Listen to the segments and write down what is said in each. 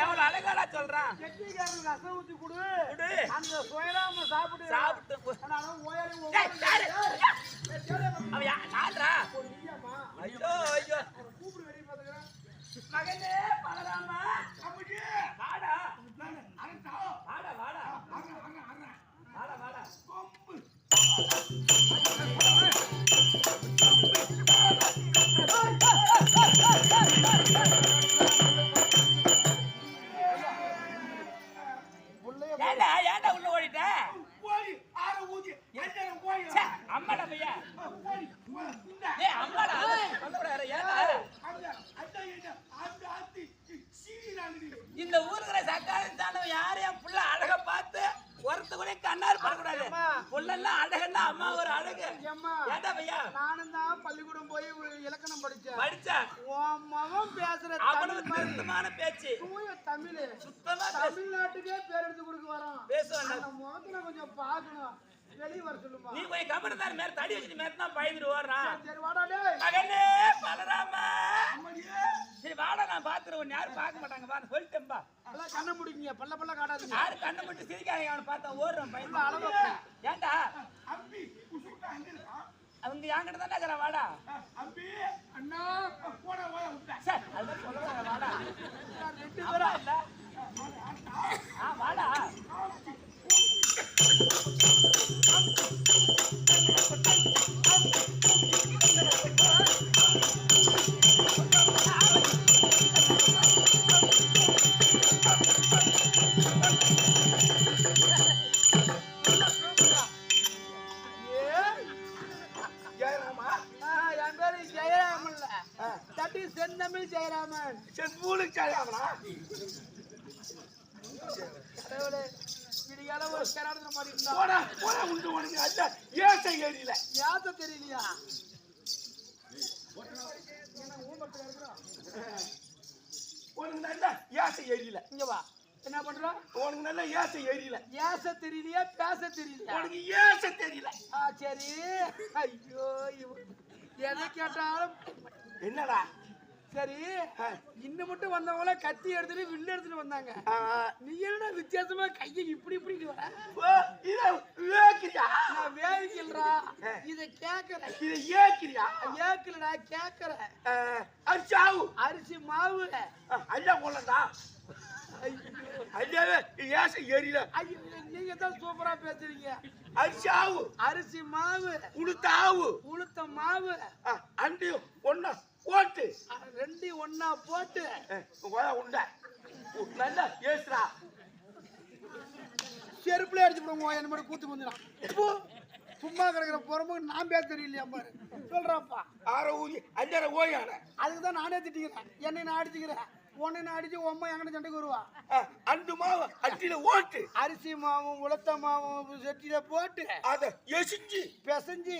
எவ்வளவு அழகாடா சொல்றான். கெட்டிக்காரனுக்கு ரசம் ஊத்தி கொடு. அந்த சுயராம சாப்பிட்டு சாப்பிட்டு தமிழ். சுத்தமா தமிழ்நாட்டுக்கே பேர் எடுத்து கொடுக்க வரோம் பேசுவான்டா அந்த முகத்துல கொஞ்சம் பார்க்கணும். வெளியே வர சொல்லுமா? நீ போய் கம்பெனி மேல தடி வச்சுட்டு மேல தான் பயந்துரு ஓடுறான் சரி வாடா டேய். மகனே பலராமா. சரி வாடா நான் பாத்துறேன் யாரும் பார்க்க மாட்டாங்க. வா சொல்லிட்டேன்பா எல்லாம் கண்ணை முடிக்கீங்க. பல்ல பல்ல காட்டாதீங்க யாரு கண்ணை மட்டும் சிரிக்காதீங்க? அவனை பார்த்தா ஓடுறான் பையன் அளவு ஏன்டா அவங்க என்கிட்ட தானே இருக்கிற வாடா. அண்ணா சார் அதுதான் சொல்லுவாங்க வாடா. ரெண்டு பேரும் இல்ல. ஆ வாடா. ஜெயராமா? என் பேரு ஜெயராமன் இல்ல தட்டி செந்தமிழ் ஜெயராமன். கடவுளே விடிகால ஒரு கராடத்துல மாட்டிருந்தா யாத்த தெரியலையா? இங்க வா. என்ன பண்றோம்? ஏச தெரியலையா? பேச தெரியலையா? ஆ சரி. ஐயோ எதை கேட்டாலும் என்னடா? சரி. இன்னும் மட்டும் வந்தவங்கள கத்தி எடுத்துட்டு வில்லு எடுத்துட்டு வந்தாங்க. நீ என்ன வித்தியாசமா கையை இப்படி இப்படி நான் வேகிக்கிறா இத கேக்குறேன் இத ஏக்கிறியா? ஏக்கலடா கேக்குறேன் அது சாவு அரிசி மாவு. ஐயா கொள்ளடா ஐயாவே ஏச ஏறில ஐயோ, நீங்க தான் சூப்பரா பேசுறீங்க. அது சாவு அரிசி மாவு. உளுத்தாவு உளுத்த மாவு. அண்டி ஒண்ணா ஓட்டு அ, ரெண்டையும் ஒண்ணா போட்டு. உண்டா? நல்லா ஏசுறா செருப்புல அடிச்சு விடுவோம் என்ன மாதிரி கூத்து வந்துடான் சும்மா கிடக்குற புறம்புக்கு நான் பேச தெரியலையா பாரு. சொல்றாப்பா ஆற ஊதி அஞ்சார ஓயான அதுக்கு தான் நானே திட்டிக்கிறேன். என்னை நான் அடிச்சுக்கிறேன். உன்னை நான் அடிச்சு உம்மா எங்கிட்ட சண்டைக்கு வருவா. அண்டு மாவு அட்டில ஓட்டு. அரிசி மாவும் உளுத்த மாவும் செட்டியில போட்டு அத எசிஞ்சு. பிசைஞ்சு.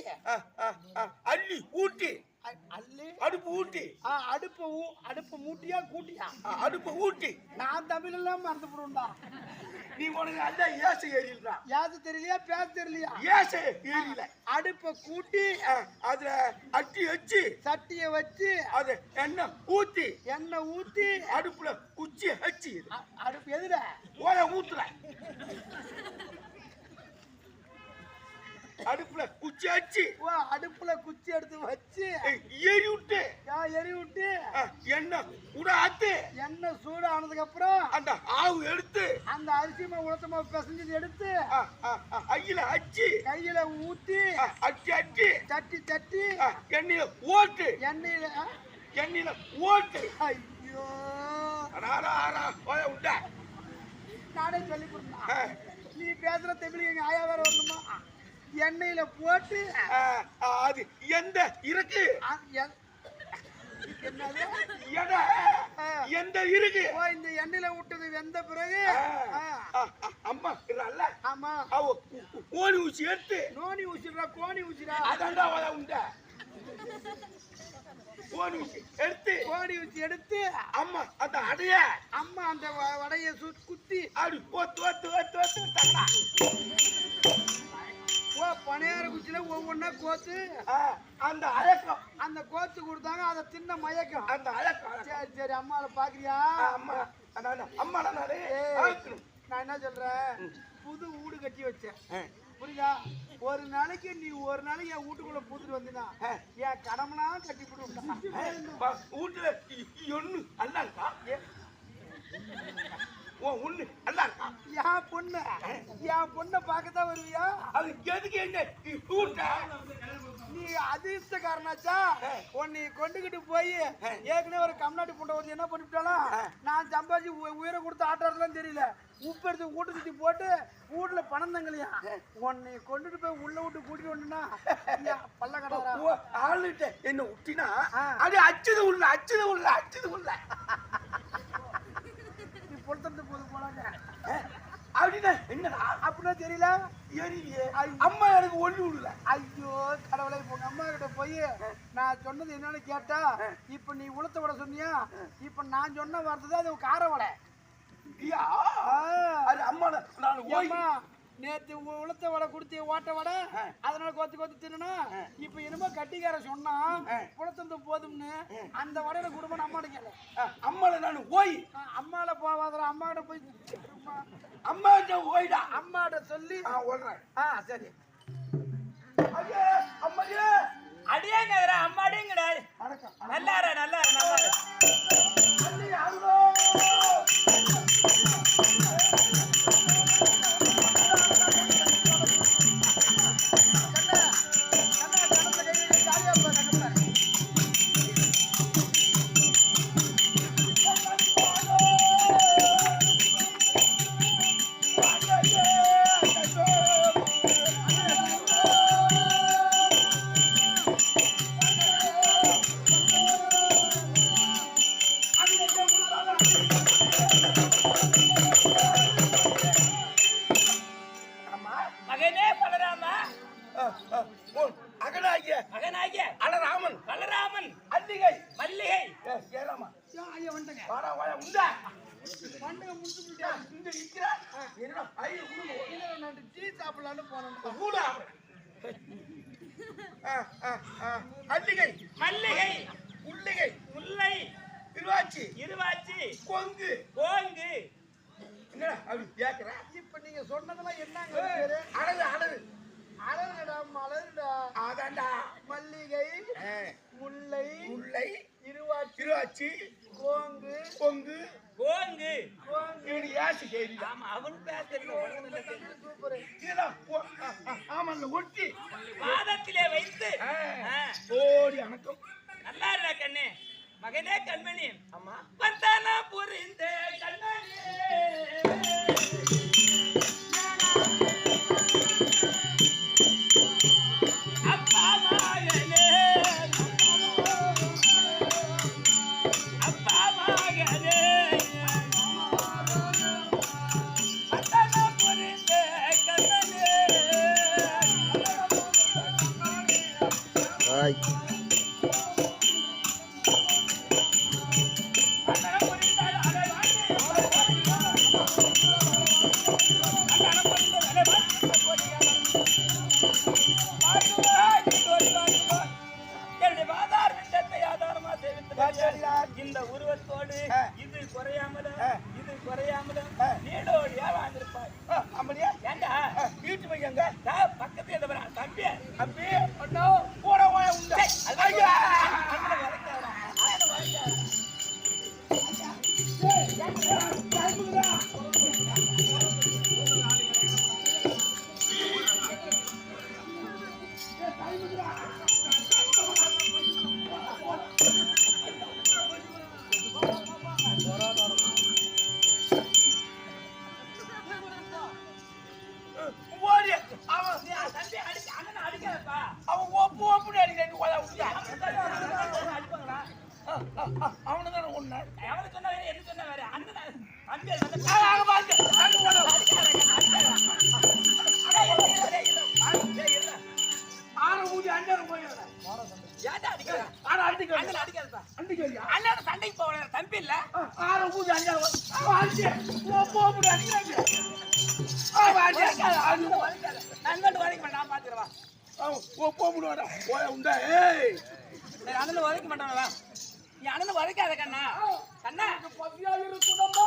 அள்ளி ஊட்டி. அள்ளி. அடுப்பு ஊட்டி. ஆ, அடுப்பை ஊ அடுப்பை மூட்டியா கூட்டியா? அடுப்பு ஊட்டி. நான் தமிழ் எல்லாம் மறந்து போடுண்டா நீ உனக்கு அந்த ஏச ஏறிடுறா யாரு தெரியலையா? பேச தெரியலையா? ஏச ஏறில அடுப்பை கூட்டி அதுல அட்டி வச்சு சட்டியை வச்சு அது எண்ணெய் ஊத்தி எண்ணெய் ஊத்தி அடுப்புல குச்சி வச்சு அடுப்பு எதுல? ஓய ஊத்துற. அடுப்புல குச்சி ஓ அடுப்புல குச்சி எடுத்து வச்சு. ஏறி விட்டு. யா எரி விட்டு. எண்ணெய் உட ஆத்து. எண்ணெய் சூடு ஆனதுக்கு அப்புறம் அந்த ஆவு எடுத்து. அந்த அரிசி மாவு உளுத்த மாவு பிசைஞ்சது எடுத்து ஐயில அச்சு கையில ஊத்தி அச்சு அச்சு தட்டி தட்டி எண்ணெயில ஓட்டு. எண்ணெயில? எண்ணெயில ஓட்டு. ஐயோ. நானே சொல்லி கொடுத்தேன் நீ பேசுற தமிழ் எங்க ஆயா வேற வரணுமா? எண்ணெயில போட்டு அது எந்த இருக்கு. எந்த இருக்கு? இந்த எண்ணெயில விட்டது வெந்த பிறகு அம்மா இல்ல ஆமா. அவ கோழி ஊசி எடுத்து. நோனி ஊசிடா கோணி ஊசிடா அதான்டா அவள உண்ட. கோழி ஊசி எடுத்து. கோணி ஊசி எடுத்து அம்மா அந்த அடைய. அம்மா அந்த வடைய சு- குத்தி. அப்படி ஒத்து ஒத்து ஒத்து விட்டாங்களா ஓ பனையார குச்சியில ஒவ்வொன்னா கோத்து அந்த அழக்கம் அந்த கோத்து கொடுத்தாங்க அதை தின்ன மயக்கம். அந்த அழக்கம். சரி சரி அம்மாவை பாக்குறியா? அம்மா அம்மா நானே என்ன சொல்றேன்? புது வீடு கட்டி வச்சேன். புரியுதா? ஒரு நாளைக்கு நீ ஒரு நாளைக்கு என் வீட்டுக்குள்ள பூத்துட்டு வந்தீங்கன்னா என் கடமெல்லாம் கட்டி போட்டு வீட்டுல ஒண்ணு அல்ல உன் அல்ல இருக்கா என் பொண்ணு. என் பொண்ணை பார்க்கத்தான் வருவியா? அது எதுக்கு என்ன? கூட்ட நீ அதிர்ஷ்டக்காரனாச்சா? உன்னை கொண்டுகிட்டு போய் ஏற்கனவே ஒரு கம்நாட்டு பொண்ணை வந்து என்ன பண்ணிவிட்டாலும் நான் சம்பாதிச்சு உயிரை கொடுத்து ஆட்டுறதுலாம் தெரியல. உப்பு எடுத்து சுத்தி போட்டு வீட்டுல பணம் தங்கலையா? உன்னை கொண்டுட்டு போய் உள்ள விட்டு கூட்டிட்டு வந்துனா பல்ல கடாரா? ஆளுகிட்ட என்ன விட்டினா. அது அச்சுது உள்ள அச்சுது உள்ள அச்சுது உள்ள. நீ பொறுத்தது அப்படின்னா என்னடா? அப்படின்னா தெரியல. அம்மா எனக்கு ஒண்ணு விடல. ஐயோ கடவுளை உங்க அம்மா கிட்ட போய் நான் சொன்னது என்னன்னு கேட்டா இப்ப நீ உளுத்த வடை சொன்னியா? இப்ப நான் சொன்ன வார்த்தை தான் அது கார வடை. ஐயா. ஆ. அது அம்மா நான் நேத்து உ- உளுத்த வடை கொடுத்தி ஓட்ட வடை அதனால கொத்து கொத்து தின்னா இப்ப என்னமோ கட்டிக்கார சொன்னான் புலத்தந்து போதும்னு அந்த வடையில குடும்பம் அம்மாட்ட கேளு அம்மால நான் ஓய். அம்மால போவாதடா அம்மாட்ட போய் அம்மா, அம்மா ஓய்டா. அம்மாட்ட சொல்லி. ஆ ஓடுறேன். ஆ சரி. ஐயே அம்மாயே அடியேங்கடா அம்மாடிங்கடா வணக்கம். நல்லா நல்லா நல்லா சாப்பிடலான்னு போனேன் கூடா அல்லிகை மல்லிகை. உள்ளிகை முல்லை. திருவாச்சி இருவாச்சி. கொங்கு. கோங்கு. என்னடா அப்படி கேக்குற? இப்ப நீங்க சொன்னதெல்லாம் என்னங்க அழகு அழகு. அழகுடா மலருடா. அதான்டா. மல்லிகை. முல்லை. முல்லை. இருவாச்சி. திருவாச்சி கோங்கு. கொங்கு. கோங்கு. கோங்கு. இவனு ஏசி கேள்விதான் ஆமா அவன் பேசுறது சூப்பர். இதெல்லாம் ஒ- ஆ, ஆ, ஆமாங்க ஒட்டி. பாதத்திலே வைத்து. ஓடி அணக்கம். நல்லா இருடா கண்ணு? மகனே கண்மணி. ஆமா. வந்தானா புரிந்த உதைக்காத, உதைக்க நான் பாத்துக்கிறேன், போ, முடியாடா. உண்டா, ஏய். சரி, உதைக்க மாட்டானே, நீ அண்ணன் உதைக்காத கண்ணா கண்ணா பசியா இருக்குதம்மா.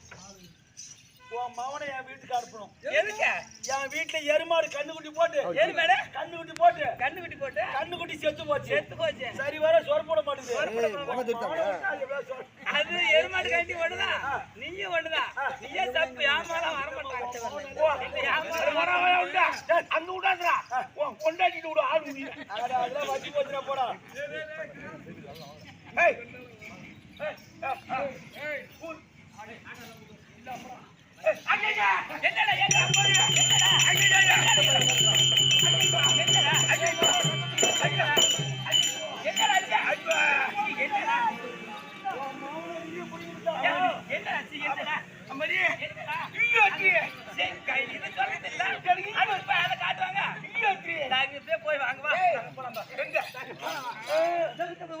உன் மகனை என் வீட்டுக்கு அனுப்பணும். எதுக்கு? என் வீட்டுல எருமாடு கண்ணுக்குட்டி போட்டு எது மேல? கண்ணுக்குட்டி போட்டு கண்ணுக்குட்டி போட்டு கண்ணுக்குட்டி செத்து போச்சு செத்து போச்சு சரி வர சோறு போட மாட்டேங்குது. அது எருமாடு கண்டி ஒண்ணுதான் நீயும் ஒண்ணுதான் நீயே தப்பு ஏமாலாம் வரமாட்டாங்க அங்க விடாதுடா உன் கொண்டாடிட்டு விடு ஆள் முடியல அதெல்லாம் வச்சு போச்சுனா போடா ஏய் ஏய், ஏய், ஏய்,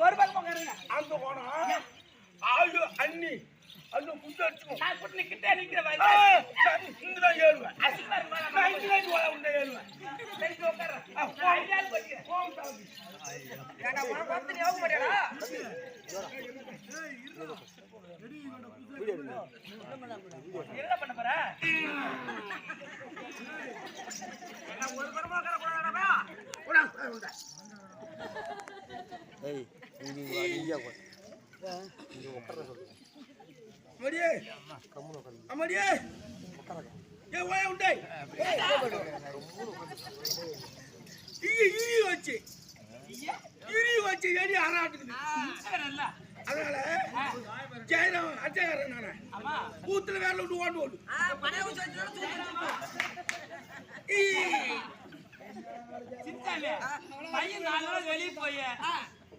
ஒரு பக்கம் அங்க போனா ஆளு அண்ணி. நான் கூட்டு கிட்ட ஏறுவேன் போல உண்டை ஏறுவேன் சரி, உட்காருறேன். நான் வந்து நீ யோகம் பண்ணியாடா? என்ன பண்ண போற? நான் ஒரு குடமா உட்காரக்கூடாதாடா? ஏய் நீ நீ நீயா உட்காரு. இங்க உட்கார சொல்லு அம்மாடியே. அம்மாடியே. ஏ ஓய உண்டை. இங்க இரி வச்சு. இரி வச்சு எரி ஆராட்டுக்குது அதனால ஜெயராம் அஜயகாரன் நானே. ஆமா. பூத்துல விட்டு ஓட்டு ஓடு சித்தாலே, பையன் நாலு நாள் போய்,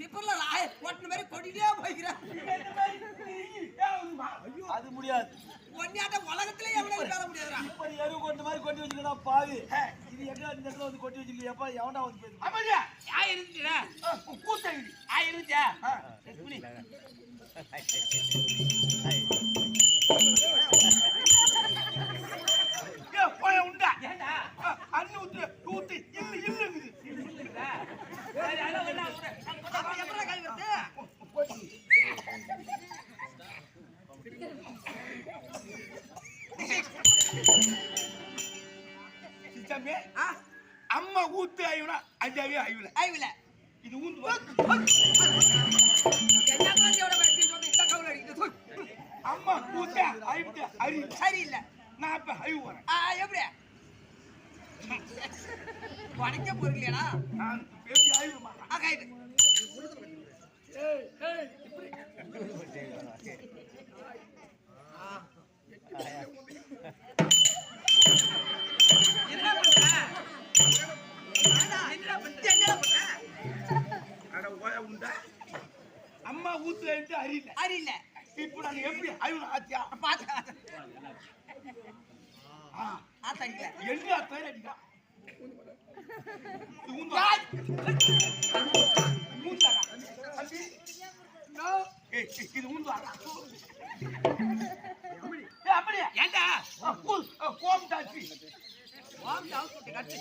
என்றாச்சா அது முடியாது. உலகத்திலே எவ்வளவு வேலை முடியாதுடா. இப்ப நீ எருவு கொண்டு மாதிரி கொட்டி வச்சுக்கடா பாவி. இது எங்க இந்த இடத்துல வந்து கொட்டி வச்சிருக்கியப்பா எவன்டா வந்து போய் ஆமாடியா ஆ, இருந்துச்சுடா. கூத்தடி ஆ. ஏ அஞ்சாவே ஐவல ஐவில இது ஊந்து பேசி அம்மா ஊத்த ஐவிட்டு அறி சரியில்லை. நான் இப்ப ஐவு வரேன். ஆ எப்படி? உனக்கே பொருளையாடா நான் ஏய் ஏய் இப்படி. என்ன பண்ற? என்ன பண்ற அம்மா ஊத்துல அறியல அறியில இப்போ நான் எப்படி ஆயுதம் ஆச்சியா பாத்து ஆ. ஆத்தங்கல எங்க பேர் அடிக்கா இது ஏய் அப்படியே? ஏண்டா? கோம் வாம் ஜாவு சுட்டு கட்டு.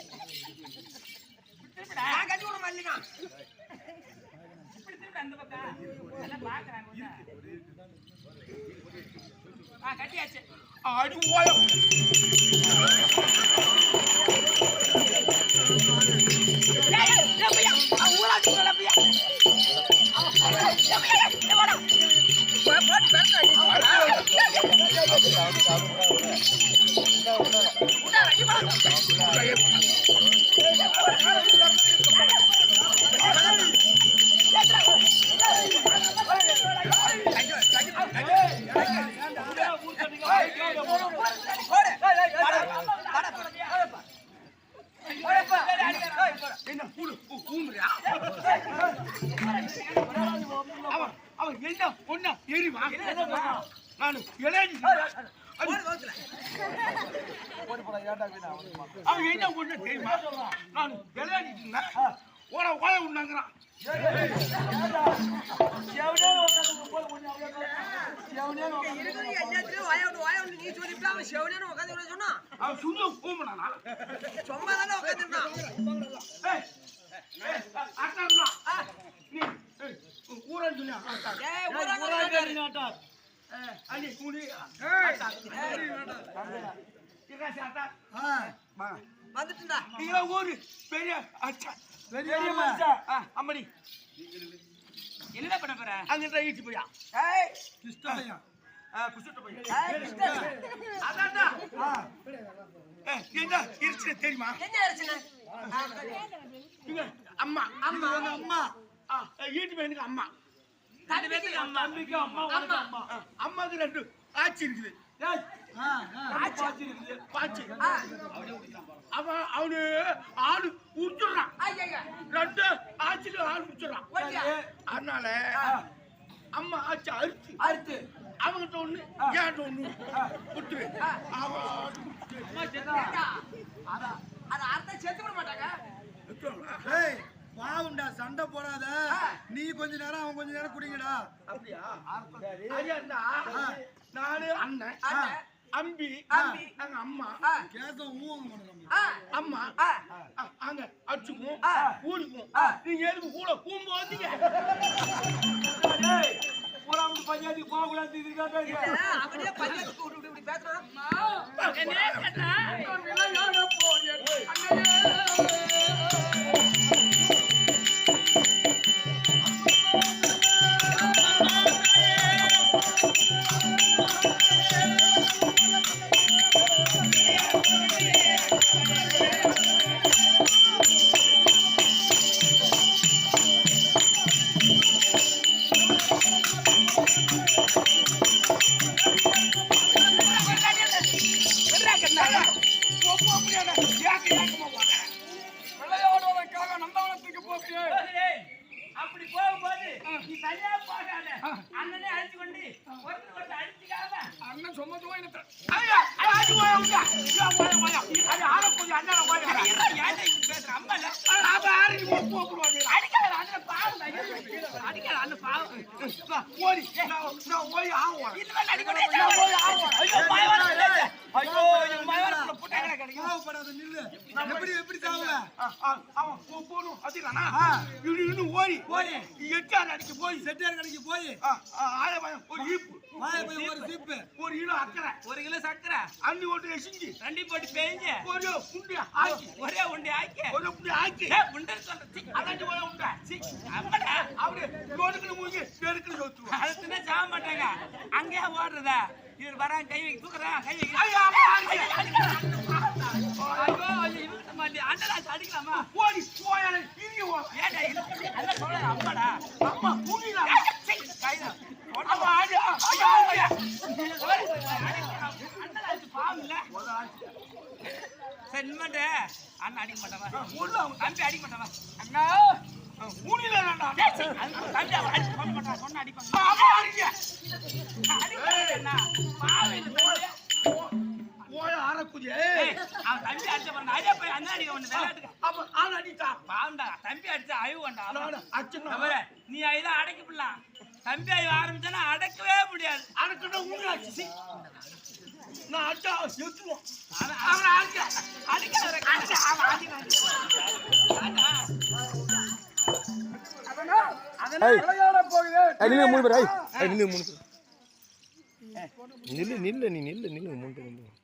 திருப்பிடா. கட்டி விட மல்லினா திருப்பிடா அந்த பக்கம் எல்லாம் பாக்குறாங்க கட்டியாச்சு. அடி நான் விளையாடிட்டு இருந்தேன் ஓட நீ ஏய், ஊரன் சொன்னா அட்டா ஏய் அடி குடி ஏய் இராசி அட்டா வா வந்துட்டுடா இங்க ஊரு பெரிய அச்சா பெரிய மனுஷன். அம்மடி என்ன பண்ண போற? அங்கிட்ட ஈட்டு போயா. ஏய். இருச்சு தெரியுமா? அம்மா. அம்மா. அம்மா. ஈட்டு பையனுக்கு அம்மா. ரெண்டு பேத்துக்கு அம்மா. தம்பிக்கு அம்மா உனக்கு அம்மா. ஆ, அம்மாக்கு ரெண்டு ஆச்சி இருக்குது. ஏய், ஆச்சி இருக்குது. பாச்சி அவன் அவனு ஆளு ஐயா ரெண்டு ஆச்சிக்கு ஆளு ஓடியா அதனால அம்மா ஆச்சி அறுத்து. அறுத்து. அவங்கிட்ட ஒண்ணு ஏன்ட்ட ஒண்ணு? அது அர்த்தம் செத்து விட மாட்டாங்க. ஏய் பாவுண்டா சண்டை போடாத. நீ கொஞ்ச நேரம் அவன் கொஞ்ச நேரம் குடிங்கடா. அப்படியா? நானு அண்ணன். அம்பி. அம்பி. நாங்க அம்மா. ஆ, அம்மா. அங்க. ஊடிக்கும் ஆ. நீங்க எதுக்கு கூட கூம்பு வந்தீங்க பஞ்சாயத்துக்கு போக கூடாது இல்ல, அப்படியே இப்படி பேசுறான். விளையாடுவதற்காக நந்தவனத்துக்கு போகிறேன் அப்படி போகும்போது நீ தனியா போகாத அண்ணனே அழைச்சு கொண்டு ஒருத்தர் ஒருத்தர் அடிச்சுக்காம அண்ணன் சும்மா சும்மா அது போய் போய் அது ஆள கொஞ்சம் அண்ணா போய் ஏன்டா அம்மா இல்ல அப்ப ஆறு போ போடுவாங்க அடிக்காத அண்ணன் பாவம் அடிக்காத அண்ணன் பாவம் ஓடி நான் ஓடி ஆவோம் இனிமேல் அடிக்கணும் ஐயோ பயவான ஐயோ என் பயவான புட்டாங்க கோவப்படாத நில்லு. எப்படி எப்படி சாவுல அவன் போ- போடும் அதுதானா இவனு இன்னும் ஓடி. ஓடி. எட்டாறு அடிக்க போய். செட்டியார் கடைக்கு போய். ஆயிரம் ஒரு ஈப்பு வாய போய் ஒரு சீப்பு. ஒரு கிலோ அக்கறை. ஒரு கிலோ சக்கரை. அள்ளி ஓட்டு எசிஞ்சு ரெண்டி போட்டு ஒரு புண்டி ஆக்கி. ஒரே உண்டி ஆக்கி. ஒரு புண்டி ஆக்கி. சொல்றேன் அதாண்டி போய் உண்டா அம்மாடா பெருக்குன்னு சொத்துருவான் அது தின்னா சாக மாட்டாங்க. அங்கேயே ஓடுறதா. இவர் வரான் கை வைக்க தூக்குறான் கை வைக்க ஐயா, ஆமா, அடிக்கலாமா? போடி ஏன்டா அம்மாடா. அண்ணன் அடிக்க மாட்டாவா? உள்ள தம்பி அடிக்க மாட்டாவா? அண்ணா மூணில நான் தம்பி அடிக்க மாட்டான், சொன்னா அடிப்பாங்க. தம்பி அழிவு ஆரம்பிச்சானா அடக்கவே முடியாது. அடக்கணும் உண்மையாச்சு சி. நான் அச்சா செத்துவோம் அவன் அவனை அடிக்க அடிக்க மூணு பேர். நில்லு மூணு பேர். நில்லு நில்லு நீ நில்லு நில்லு மூணு பேர்